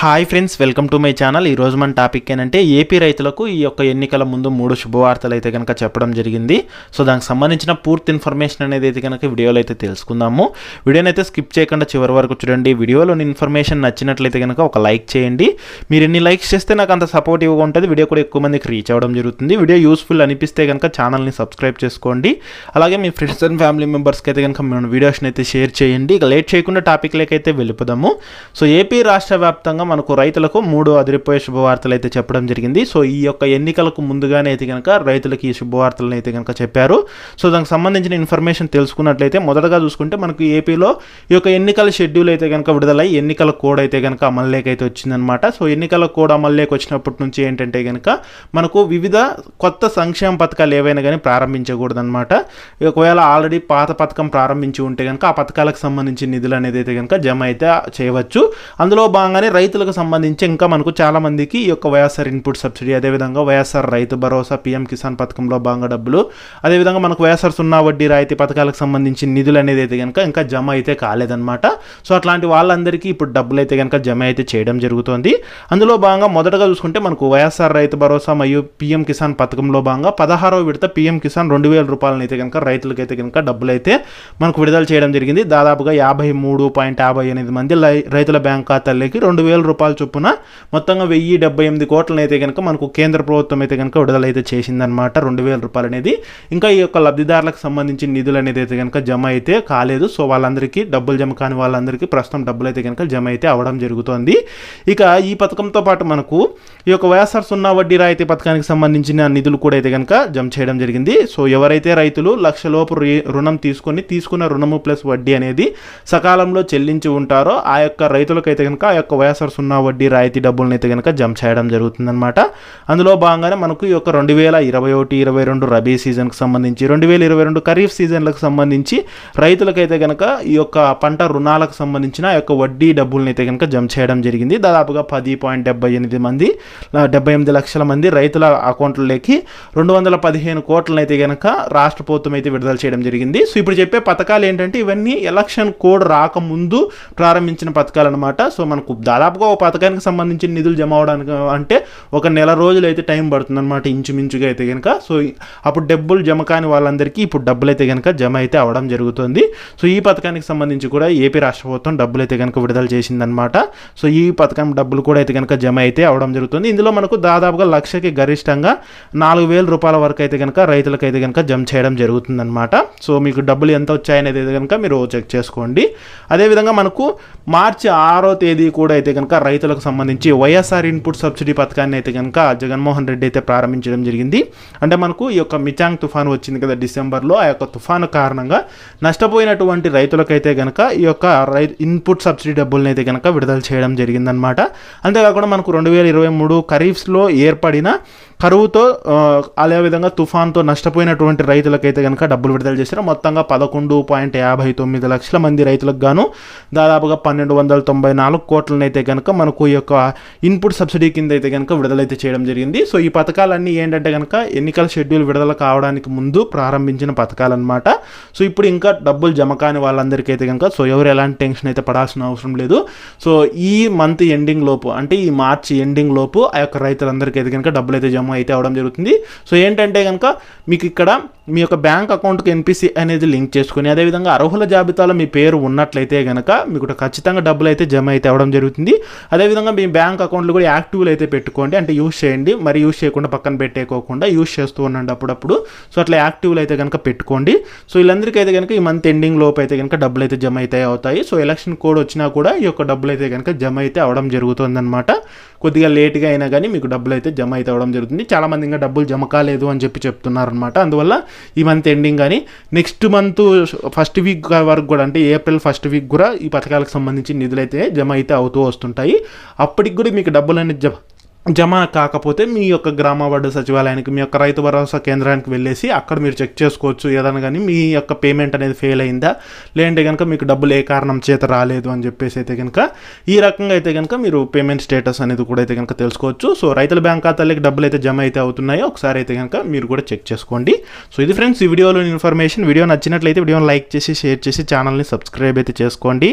Hi friends welcome to my channel. ఈ రోజు మన టాపిక్ ఏంటంటే ఏపీ రైతులకు ఈ యొక్క ఎన్నికల ముందు మూడు శుభవార్తలు అయితే కనుక చెప్పడం జరిగింది. సో దానికి సంబంధించిన పూర్తి ఇన్ఫర్మేషన్ అనేది అయితే కనుక వీడియోలో అయితే తెలుసుకుందాము. వీడియోని అయితే స్కిప్ చేయకుండా చివరి వరకు చూడండి. వీడియోలోని ఇన్ఫర్మేషన్ నచ్చినట్లయితే కనుక ఒక లైక్ చేయండి. మీరు ఎన్ని లైక్స్ చేస్తే నాకు అంత సపోర్టివ్గా ఉంటుంది. వీడియో కూడా ఎక్కువ మందికి రీచ్ అవ్వడం జరుగుతుంది. వీడియో యూస్ఫుల్ అనిపిస్తే కనుక ఛానల్ని సబ్స్క్రైబ్ చేసుకోండి. అలాగే మీ ఫ్రెండ్స్ అండ్ ఫ్యామిలీ మెంబర్స్కి అయితే కనుక మన వీడియోస్ని అయితే షేర్ చేయండి. ఇక లేట్ చేయకుండా టాపిక్ లేకైతే వెళ్ళిపోదాము. సో ఏపీ రాష్ట్ర వ్యాప్తంగా మనకు రైతులకు మూడు అదిరిపోయే శుభవార్తలు అయితే చెప్పడం జరిగింది. సో ఈ యొక్క ఎన్నికలకు ముందుగానే అయితే కనుక రైతులకు ఈ శుభవార్తలను అయితే కనుక చెప్పారు. సో దానికి సంబంధించిన ఇన్ఫర్మేషన్ తెలుసుకున్నట్లయితే మొదటగా చూసుకుంటే మనకు ఏపీలో ఈ యొక్క ఎన్నికల షెడ్యూల్ అయితే కనుక విడుదలై ఎన్నికల కోడ్ అయితే కనుక అమల్లోకి అయితే వచ్చిందనమాట సో ఎన్నికల కోడ్ అమల్లోకి వచ్చినప్పటి నుంచి ఏంటంటే కనుక మనకు వివిధ కొత్త సంక్షేమ పథకాలు ఏవైనా కానీ ప్రారంభించకూడదనమాట ఒకవేళ ఆల్రెడీ పాత పథకం ప్రారంభించి ఉంటే కనుక ఆ పథకాలకు సంబంధించిన నిధులు అనేది అయితే కనుక జమ అయితే చేయవచ్చు. అందులో భాగంగానే రైతులకు సంబంధించి ఇంకా మనకు చాలా మందికి ఈ యొక్క వైఎస్ఆర్ ఇన్పుట్ సబ్సిడీ అదేవిధంగా వైఎస్ఆర్ రైతు భరోసా పీఎం కిసాన్ పథకంలో భాగంగా డబ్బులు అదేవిధంగా మనకు వైఎస్ఆర్ సున్నా వడ్డీ రాయితీ పథకాలకు సంబంధించిన నిధులు అనేది అయితే కనుక ఇంకా జమ అయితే కాలేదన్నమాట. సో అట్లాంటి వాళ్ళందరికీ ఇప్పుడు డబ్బులు అయితే కనుక జమ అయితే చేయడం జరుగుతోంది. అందులో భాగంగా మొదటగా చూసుకుంటే మనకు వైఎస్ఆర్ రైతు భరోసా మరియు పీఎం కిసాన్ పథకంలో భాగంగా పదహారవ విడత పీఎం కిసాన్ రెండు వేల రూపాయలను అయితే కనుక రైతులకైతే కనుక డబ్బులు అయితే మనకు విడుదల చేయడం జరిగింది. దాదాపుగా యాభై మూడు పాయింట్ యాభై ఎనిమిది మంది రైతుల బ్యాంక్ ఖాతాలకి రెండు వేల రూపాయల చొప్పున మొత్తంగా వెయ్యి డెబ్బై ఎనిమిది కోట్లను అయితే కనుక మనకు కేంద్ర ప్రభుత్వం అయితే కనుక విడుదలైతే చేసిందనమాట రెండు వేల రూపాయలు అనేది. ఇంకా ఈ యొక్క లబ్ధిదారులకు సంబంధించిన నిధులు అనేది అయితే కనుక జమ అయితే కాలేదు. సో వాళ్ళందరికీ డబ్బులు జమ కాని వాళ్ళందరికీ ప్రస్తుతం డబ్బులు అయితే కనుక జమ అయితే అవ్వడం జరుగుతోంది. ఇక ఈ పథకంతో పాటు మనకు ఈ యొక్క వైఎస్ఆర్ సున్నా వడ్డీ రాయితీ పథకానికి సంబంధించిన నిధులు కూడా అయితే కనుక జమ చేయడం జరిగింది. సో ఎవరైతే రైతులు లక్షలోపు రి- రుణం తీసుకొని తీసుకున్న రుణము ప్లస్ వడ్డీ అనేది సకాలంలో చెల్లించి ఉంటారో ఆ యొక్క రైతులకు అయితే కనుక ఆ యొక్క వైఎస్ఆర్ సున్నా వడ్డీ రాయితీ డబ్బులను అయితే కనుక జమ చేయడం జరుగుతుందన్నమాట. అందులో భాగంగానే మనకు ఈ యొక్క రెండు వేల ఇరవై ఒకటి ఇరవై రెండు రబీ సీజన్కి సంబంధించి రెండు వేల ఇరవై రెండు ఖరీఫ్ సీజన్లకు సంబంధించి రైతులకైతే కనుక ఈ యొక్క పంట రుణాలకు సంబంధించిన యొక్క వడ్డీ డబ్బులను అయితే కనుక జమ చేయడం జరిగింది. దాదాపుగా పది పాయింట్ డెబ్బై ఎనిమిది మంది డెబ్బై ఎనిమిది లక్షల మంది రైతుల అకౌంట్లలోకి రెండు వందల పదిహేను కోట్లను అయితే కనుక రాష్ట్ర ప్రభుత్వం అయితే విడుదల చేయడం జరిగింది. సో ఇప్పుడు చెప్పే పథకాలు ఏంటంటే ఇవన్నీ ఎలక్షన్ కోడ్ రాకముందు ప్రారంభించిన పథకాలు అనమాట సో మనకు దాదాపుగా ఒక పథకానికి సంబంధించిన నిధులు జమ అవడానికి అంటే ఒక నెల రోజులు అయితే టైం పడుతుంది అనమాట ఇంచుమించుగా అయితే కనుక సో అప్పుడు డబ్బులు జమ కాని వాళ్ళందరికీ ఇప్పుడు డబ్బులు అయితే కనుక జమ అయితే అవడం జరుగుతుంది. సో ఈ పథకానికి సంబంధించి కూడా ఏపీ రాష్ట్ర ప్రభుత్వం డబ్బులు అయితే కనుక విడుదల చేసిందనమాట సో ఈ పథకం డబ్బులు కూడా అయితే కనుక జమ అయితే అవడం జరుగుతుంది. ఇందులో మనకు దాదాపుగా లక్షకి గరిష్టంగా నాలుగు వేల రూపాయల వరకు అయితే కనుక రైతులకు అయితే కనుక జమ చేయడం జరుగుతుందన్నమాట. సో మీకు డబ్బులు ఎంత వచ్చాయనేది అయితే కనుక మీరు చెక్ చేసుకోండి. అదేవిధంగా మనకు మార్చి ఆరో తేదీ కూడా అయితే కనుక రైతులకు సంబంధించి వైఎస్ఆర్ ఇన్పుట్ సబ్సిడీ పథకాన్ని అయితే కనుక జగన్మోహన్ రెడ్డి అయితే ప్రారంభించడం జరిగింది. అంటే మనకు ఈ యొక్క మిచాంగ్ తుఫాను వచ్చింది కదా డిసెంబర్లో ఆ యొక్క తుఫాను కారణంగా నష్టపోయినటువంటి రైతులకైతే కనుక ఈ యొక్క రై ఇన్పుట్ సబ్సిడీ డబ్బుల్ని అయితే కనుక విడుదల చేయడం జరిగిందనమాట అంతేకాకుండా మనకు రెండు వేల ఇరవై మూడు ఖరీఫ్స్లో ఏర్పడిన కరువుతో అదేవిధంగా తుఫాన్తో నష్టపోయినటువంటి రైతులకైతే కనుక డబ్బులు విడుదల చేశారు. మొత్తంగా పదకొండు పాయింట్ యాభై తొమ్మిది లక్షల మంది రైతులకు గాను దాదాపుగా పన్నెండు వందల తొంభై నాలుగు కోట్లనైతే కనుక కనుక మనకు ఈ యొక్క ఇన్పుట్ సబ్సిడీ కింద అయితే కనుక విడుదలైతే చేయడం జరిగింది. సో ఈ పథకాలన్నీ ఏంటంటే కనుక ఎన్నికల షెడ్యూల్ విడుదల కావడానికి ముందు ప్రారంభించిన పథకాలన్నమాట. సో ఇప్పుడు ఇంకా డబ్బులు జమ కాని వాళ్ళందరికీ అయితే కనుక సో ఎవరు ఎలాంటి టెన్షన్ అయితే పడాల్సిన అవసరం లేదు. సో ఈ మంత్ ఎండింగ్ లోపు అంటే ఈ మార్చి ఎండింగ్ లోపు ఆ యొక్క రైతులందరికీ అయితే కనుక డబ్బులు అయితే జమ అయితే అవడం జరుగుతుంది. సో ఏంటంటే కనుక మీకు ఇక్కడ మీ యొక్క బ్యాంక్ అకౌంట్కి ఎన్పిసి అనేది లింక్ చేసుకుని అదేవిధంగా అర్హుల జాబితాలో మీ పేరు ఉన్నట్లయితే కనుక మీకు ఖచ్చితంగా డబ్బులు అయితే జమ అయితే అవ్వడం జరుగుతుంది. అదేవిధంగా మీ బ్యాంక్ అకౌంట్లు కూడా యాక్టివ్లు అయితే పెట్టుకోండి. అంటే యూస్ చేయండి మరి యూస్ చేయకుండా పక్కన పెట్టేకోకుండా యూస్ చేస్తూ ఉండండి అప్పుడప్పుడు. సో అట్లా యాక్టివ్లు అయితే కనుక పెట్టుకోండి. సో వీళ్ళందరికీ అయితే కనుక ఈ మంత్ ఎండింగ్ లోపు అయితే కనుక డబ్బులు అయితే జమ అయితే అవుతాయి. సో ఎలక్షన్ కోడ్ వచ్చినా కూడా ఈ యొక్క డబ్బులు అయితే కనుక జమ అయితే అవడం జరుగుతుందన్నమాట. కొద్దిగా లేట్గా అయినా కానీ మీకు డబ్బులు అయితే జమ అయితే అవడం జరుగుతుంది. చాలామంది ఇంకా డబ్బులు జమ కాలేదు అని చెప్పి చెప్తున్నారు అనమాట అందువల్ల ఈ మంత్ ఎండింగ్ కానీ నెక్స్ట్ మంత్ ఫస్ట్ వీక్ వరకు కూడా అంటే ఏప్రిల్ ఫస్ట్ వీక్ కూడా ఈ పథకాలకు సంబంధించి నిధులు అయితే జమ అయితే అవుతూ వస్తుంటాయి. అప్పటికి కూడా మీకు డబ్బులు అనేది జమ జమ కాకపోతే మీ యొక్క గ్రామ వార్డు సచివాలయానికి మీ యొక్క రైతు భరోసా కేంద్రానికి వెళ్ళేసి అక్కడ మీరు చెక్ చేసుకోవచ్చు. ఏదైనా కానీ మీ యొక్క పేమెంట్ అనేది ఫెయిల్ అయిందా? లేదంటే కనుక మీకు డబ్బులు ఏ కారణం చేత రాలేదు అని చెప్పేసి అయితే కనుక ఈ రకంగా అయితే కనుక మీరు పేమెంట్ స్టేటస్ అనేది కూడా అయితే కనుక తెలుసుకోవచ్చు. సో రైతుల బ్యాంక్ ఖాతాలకి డబ్బులు అయితే జమ అయితే అవుతున్నాయో ఒకసారి అయితే కనుక మీరు కూడా చెక్ చేసుకోండి. సో ఇది ఫ్రెండ్స్ ఈ వీడియోలో ఇన్ఫర్మేషన్. వీడియో నచ్చినట్లయితే వీడియోని లైక్ చేసి షేర్ చేసి ఛానల్ని సబ్స్క్రైబ్ అయితే చేసుకోండి.